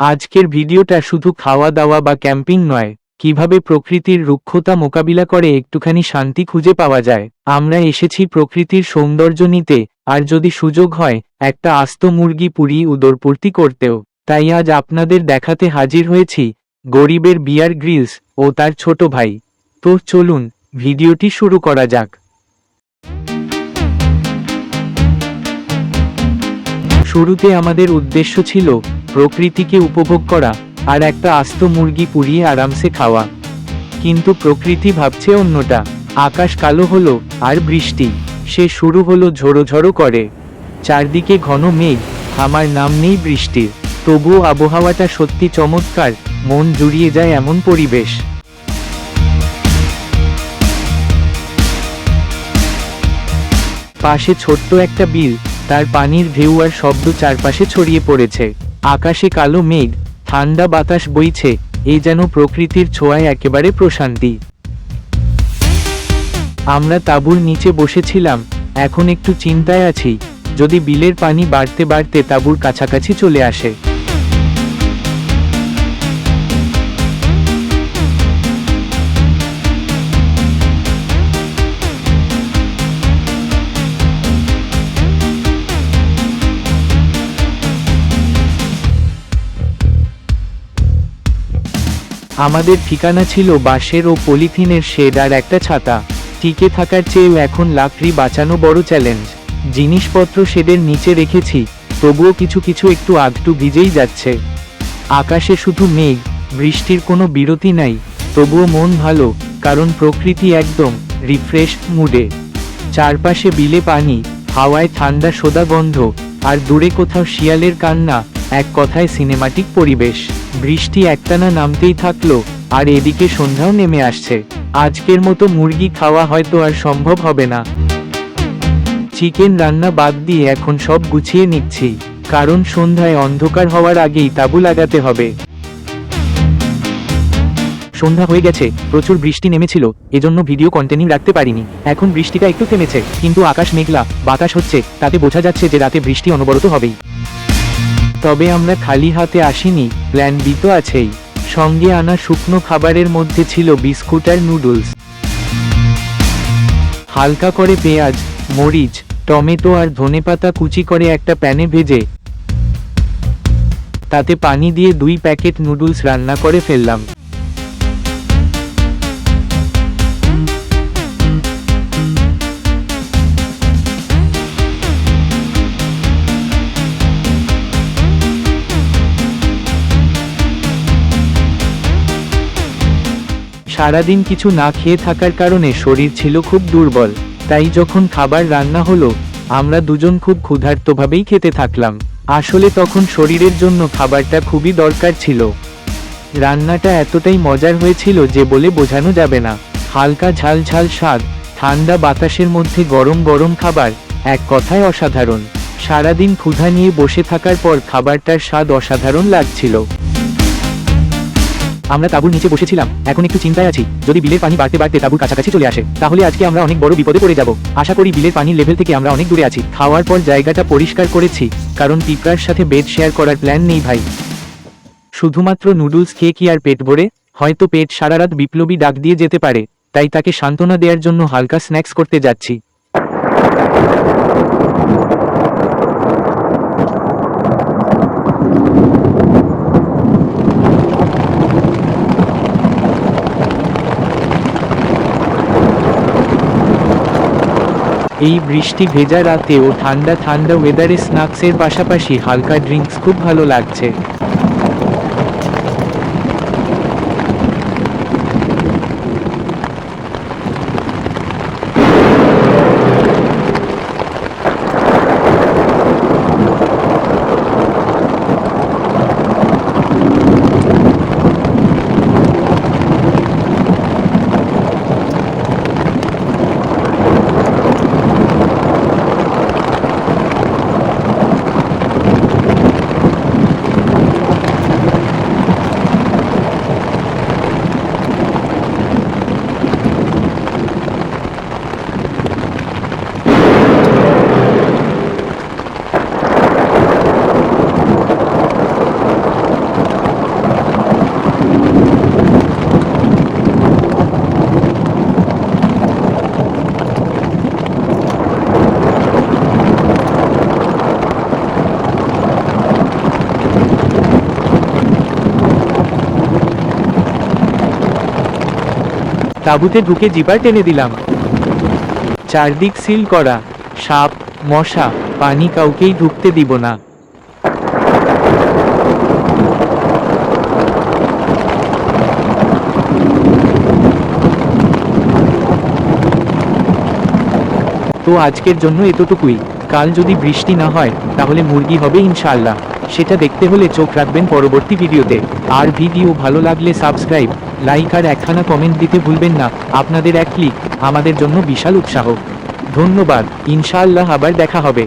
আজকের ভিডিওটা শুধু খাওয়া দাওয়া বা ক্যাম্পিং নয়, কীভাবে প্রকৃতির রুক্ষতা মোকাবিলা করে একটুখানি শান্তি খুঁজে পাওয়া যায়। আমরা এসেছি প্রকৃতির সৌন্দর্য নিতে, আর যদি সুযোগ হয়, একটা আস্ত মুরগি পুরি উদরপূর্তি করতেও। তাই আজ আপনাদের দেখাতে হাজির হয়েছি, গরিবের বিয়ার গ্রিলস ও তার ছোট ভাই। তো চলুন, ভিডিওটি শুরু করা যাক। শুরুতে আমাদের উদ্দেশ্য ছিল প্রকৃতিকে উপভোগ করা আর একটা আস্ত মুরগি পুড়িয়ে আরামসে খাওয়া। কিন্তু প্রকৃতি ভাবছে অন্যটা। আকাশ কালো হলো আর বৃষ্টি। সে শুরু হলো ঝোড়ো ঝোড়ো করে। চারদিকে ঘন মেঘ। থামার নাম নেই বৃষ্টির তবুও আবহাওয়াটা সত্যি চমৎকার। মন জুড়িয়ে যায় এমন পরিবেশ। পাশে ছোট্ট একটা বিল। তার পানির ঢেউ আর শব্দ চারপাশে ছড়িয়ে পড়েছে। আকাশে কালো মেঘ, ঠান্ডা বাতাস বইছে এই যেন প্রকৃতির ছোঁয়ায় একেবারে প্রশান্তি। আমরা তাঁবুর নিচে বসেছিলাম, এখন একটু চিন্তায় আছি, যদি বিলের পানি বাড়তে বাড়তে তাঁবুর কাছাকাছি চলে আসে। আমাদের ঠিকানা ছিল বাঁশের ও পলিথিনের শেড আর একটা ছাতা। টিকে থাকার চেয়েও এখন লাকড়ি বাঁচানো বড় চ্যালেঞ্জ। জিনিসপত্র শেডের নিচে রেখেছি, তবুও কিছু কিছু একটু আধটু ভিজেই যাচ্ছে। আকাশে শুধু মেঘ, বৃষ্টির কোনো বিরতি নাই, তবুও মন ভালো, কারণ প্রকৃতি একদম রিফ্রেশ মুডে চারপাশে বিলে পানি, হাওয়ায় ঠান্ডা সোদা গন্ধ, আর দূরে কোথাও শিয়ালের কান্না, এক কথায় সিনেমাটিক পরিবেশ। বৃষ্টি একটানা নামতেই থাকল, আর এদিকে সন্ধ্যাও নেমে আসছে। আজকের মতো মুরগি খাওয়া হয়তো আর সম্ভব হবে না। চিকেন রান্না বাদ দিয়ে এখন সব গুছিয়ে নিচ্ছি, কারণ সন্ধ্যায় অন্ধকার হওয়ার আগেই তাবু লাগাতে হবে। সন্ধ্যা হয়ে গেছে, প্রচুর বৃষ্টি নেমেছিল, এজন্য ভিডিও কন্টেনিং রাখতে পারিনি। এখন বৃষ্টিটা একটু থেমেছে, কিন্তু আকাশ মেঘলা, বাতাস হচ্ছে, তাতে বোঝা যাচ্ছে যে রাতে বৃষ্টি অনবরত হবেই। তবে আমরা খালি হাতে আসিনি প্ল্যান বি তো আছেই। সঙ্গে আনা শুকনো খাবারের মধ্যে ছিল বিস্কুট আর নুডলস। হালকা করে পেঁয়াজ, মরিচ, টমেটো আর ধনেপাতা কুচি করে একটা প্যানে ভেজে, তাতে পানি দিয়ে দুই প্যাকেট নুডলস রান্না করে ফেললাম। সারাদিন কিছু না খেয়ে থাকার কারণে শরীর ছিল খুব দুর্বল, তাই যখন খাবার রান্না হলো, আমরা দুজন খুব ক্ষুধার্তভাবেই খেতে থাকলাম। আসলে তখন শরীরের জন্য খাবারটা খুবই দরকার ছিল। রান্নাটা এতটাই মজার হয়েছিল যে বলে বোঝানো যাবে না। হালকা ঝাল ঝাল স্বাদ, ঠান্ডা বাতাসের মধ্যে গরম গরম খাবার, এক কথায় অসাধারণ। সারাদিন ক্ষুধা নিয়ে বসে থাকার পর খাবারটার স্বাদ অসাধারণ লাগছিল। আমরা তাঁবুর নিচে বসেছিলাম, এখন একটু চিন্তায় আছি, যদি বিলের পানি বাড়তে বাড়তে তাবুর কাছাকাছি চলে আসে, তাহলে আজকে আমরা অনেক বড় বিপদে পড়ে যাব। আশা করি বিলের পানির লেভেল থেকে আমরা অনেক দূরে আছি। খাওয়ার পর জায়গাটা পরিষ্কার করেছি, কারণ পিঁপড়ার সাথে বেড শেয়ার করার প্ল্যান নেই ভাই। শুধুমাত্র নুডলস খেয়ে কি আর পেট ভরে? হয়তো পেট সারা রাত বিপ্লবী ডাক দিয়ে যেতে পারে, তাই তাকে সান্ত্বনা দেওয়ার জন্য হালকা স্ন্যাক্স করতে যাচ্ছি। এই বৃষ্টি ভেজা রাতে ও ঠান্ডা ঠান্ডা ওয়েদারে স্ন্যাক্সের পাশাপাশি হালকা ড্রিঙ্কস খুব ভালো লাগছে। তাঁবুতে ঢুকে জিপার টেনে দিলাম। চারদিক সিল করা, সাপ, মশা, পানি কাউকেই ঢুকতে দিব না। তো আজকের জন্য এতটুকুই। কাল যদি বৃষ্টি না হয়, তাহলে মুরগি হবে ইনশাআল্লাহ। সেটা দেখতে হলে চোখ রাখবেন পরবর্তী ভিডিওতে। আর ভিডিও ভালো লাগলে সাবস্ক্রাইব, লাইক আর একখানা কমেন্ট দিতে ভুলবেন না। আপনাদের এক ক্লিক আমাদের জন্য বিশাল উৎসাহ। ধন্যবাদ। ইনশাআল্লাহ আবার দেখা হবে।